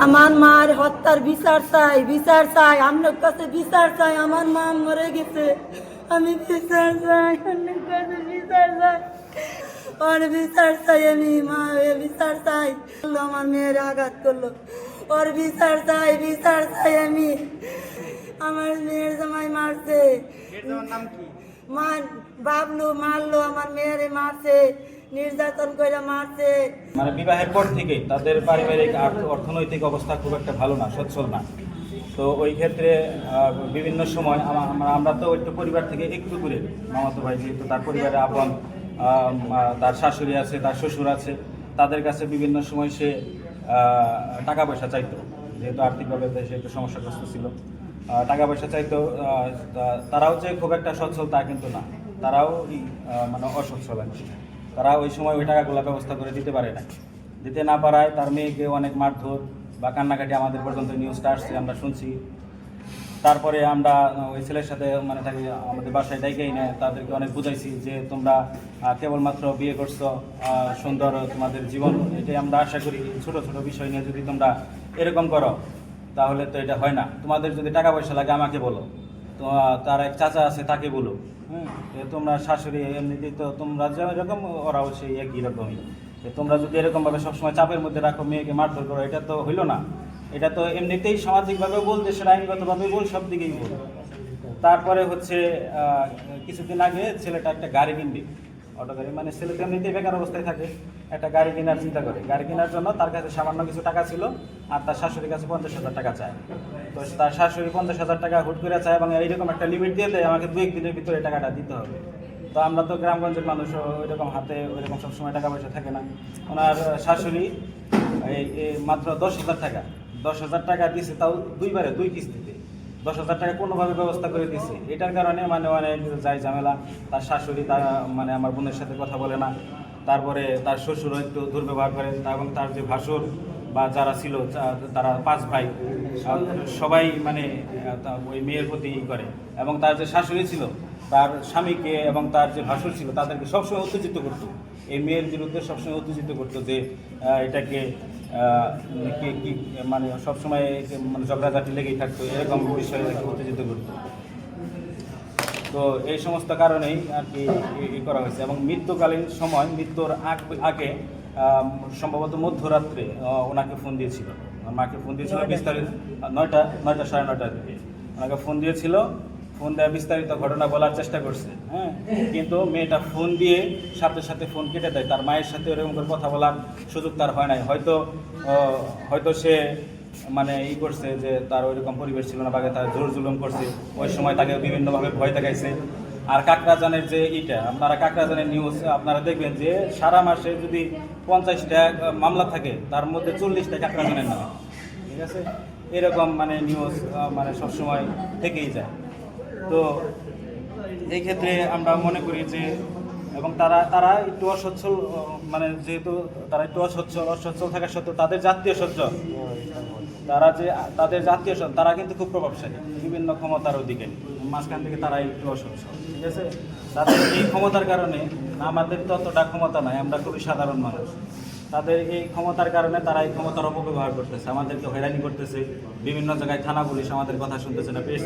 আমার মার হত্যার বিচার চাই বিচার চাই। আপনার কাছে বিচার চাই। আমার মা মরে গেছে। আমি বিচার চাই আপনার কাছে বিচার চাই। ওর বিচার চাই আমি মা বিচার চাই। আমার মেয়ের আঘাত করল। ওর বিচার চাই বিচার চাই আমি। আমার মেয়ের জামাই মারছে। নাম কি? মার বাবলু মারলো আমার মেয়েরে মারছে। নির্যাতন করে মারছে। মানে বিবাহের পর থেকেই তাদের পারিবারিক অর্থনৈতিক অবস্থা খুব একটা ভালো না, সচ্ছল না। তো ওই ক্ষেত্রে বিভিন্ন সময় আমরা- তো একটু পরিবার থেকে একটু দূরে। মামাতো ভাই যেহেতু তার পরিবারে আপন তার শাশুড়ি আছে, তার শ্বশুর আছে, তাদের কাছে বিভিন্ন সময় সে টাকা পয়সা চাইতো। যেহেতু আর্থিকভাবে সে একটু সমস্যাগ্রস্ত ছিল। টাকা পয়সা চাইতো তারাও যে খুব একটা সচ্ছল তা কিন্তু না। তারাও মানে অসচ্ছল। তারা ওই সময় ওই টাকাগুলো ব্যবস্থা করে দিতে পারে না দিতে না পারায় তার মেয়েকে অনেক মারধর বা কান্নাকাটি আমাদের পর্যন্ত নিউজটা আসছে, আমরা শুনছি। তারপরে আমরা ওই ছেলের সাথে মানে তাকে আমাদের বাসায় ডাইকেই নেয় তাদেরকে অনেক বুঝাইছি যে তোমরা কেবলমাত্র বিয়ে করছ সুন্দর তোমাদের জীবন। এটাই আমরা আশা করি। ছোট ছোট বিষয় নিয়ে যদি তোমরা এরকম করো, তাহলে তো এটা হয় না। তোমাদের যদি টাকা পয়সা লাগে আমাকে বলো। তো তার এক চাচা আছে, তাকে বলো। হ্যাঁ তোমরা শাশুড়ি এমনিতেই তো তোমরা যেরকম ওরাও সেই একই রকমই। তোমরা যদি এরকমভাবে সবসময় চাপের মধ্যে রাখো, মেয়েকে মারধর করো, এটা তো হইল না। এটা তো এমনিতেই সামাজিকভাবে বল দেশের আইনগতভাবে বল, সব দিকেই বল। তারপরে হচ্ছে কিছুদিন আগে ছেলেটা একটা গাড়ি কিনবে। অটো গাড়ি মানে ছেলে তো বেকার অবস্থায় থাকে, একটা গাড়ি কেনার চিন্তা করে। গাড়ি কেনার জন্য তার কাছে সামান্য কিছু টাকা ছিল আর তার শাশুড়ির কাছে পঞ্চাশ হাজার টাকা চায়। তো তার শাশুড়ি পঞ্চাশ হাজার টাকা হুট করে চায় এবং এইরকম একটা লিমিট দিয়ে দেয়, আমাকে দু একদিনের ভিতরে টাকাটা দিতে হবে। তো আমরা তো গ্রামগঞ্জের মানুষ ওইরকম হাতে ওইরকম সবসময় টাকা পয়সা থাকে না। ওনার শাশুড়ি এই মাত্র দশ হাজার টাকা। দশ হাজার টাকা দিয়েছে তাও দুইবারে, দুই কিস্তিতে। দশ হাজার টাকা কোনোভাবে ব্যবস্থা করে দিছে। এটার কারণে মানে অনেক যাই ঝামেলা। তার শাশুড়ি, তার মানে আমার বোনের সাথে কথা বলে না। তারপরে তার শ্বশুরও একটু দুর্ব্যবহার করে এবং তার যে ভাসুর বা যারা ছিল তারা পাঁচ ভাই সবাই মানে ওই মেয়ের প্রতি করে। এবং তার যে শাশুড়ি ছিল, তার স্বামীকে এবং তার যে ভাসুর ছিল, তাদেরকে সবসময় উত্তেজিত করতো। এই মেয়ের বিরুদ্ধে সবসময় উত্তেজিত করতো যে এটাকে কি কি মানে সবসময় মানে ঝগড়াঝাটি লেগেই থাকতো এরকম বিষয়ে উত্তেজিত করতো। তো এই সমস্ত কারণেই আর কি করা হয়েছে। এবং মৃত্যুকালীন সময় মৃত্যুর আগ- আগে সম্ভবত মধ্যরাত্রে ওনাকে ফোন দিয়েছিল। মাকে ফোন দিয়েছিল বিস্তারিত নয়টা নয়টা সাড়ে নয়টার দিকে। ওনাকে ফোন দিয়েছিল ফোন দেওয়া বিস্তারিত ঘটনা বলার চেষ্টা করছে হ্যাঁ? কিন্তু মেয়েটা ফোন দিয়ে সাথে সাথে ফোন কেটে দেয়। তার মায়ের সাথে ওরকম করে কথা বলার সুযোগ তার হয় নাই। হয়তো হয়তো সে মানে ই করছে যে তার ওইরকম পরিবেশ ছিল না, বাগে তার জোর জুলুম করছে। ওই সময় তাকে বিভিন্নভাবে ভয় দেখাইছে। আর কাকরাজানের যে ইটা, আপনারা কাকরাজানের নিউজ আপনারা দেখবেন যে সারা মাসে যদি পঞ্চাশটা মামলা থাকে, তার মধ্যে চল্লিশটা কাকরাজানের নামে। ঠিক আছে? এরকম মানে নিউজ মানে সবসময় থেকেই যায়। তো এই ক্ষেত্রে আমরা মনে করি যে, এবং তারা তারা একটু অসচ্ছল মানে যেহেতু তারা একটু অসচ্ছল অসচ্ছল থাকা সত্ত্বেও তাদের জাতীয় সজ্জন তারা যে, তাদের জাতীয় সজ্জন তারা কিন্তু খুব প্রভাবশালী, বিভিন্ন ক্ষমতার অধিকারী। মাঝখান থেকে তারা একটু অসচ্ছল, ঠিক আছে? তাদের এই ক্ষমতার কারণে আমাদের ততটা ক্ষমতা নাই, আমরা খুবই সাধারণ মানুষ। তাদের এই ক্ষমতার কারণে তারা এই ক্ষমতার অপব্যবহার করতেছে, আমাদেরকে হয়রানি করতেছে, বিভিন্ন জায়গায় থানা পুলিশ আমাদের কথা শুনতেছে না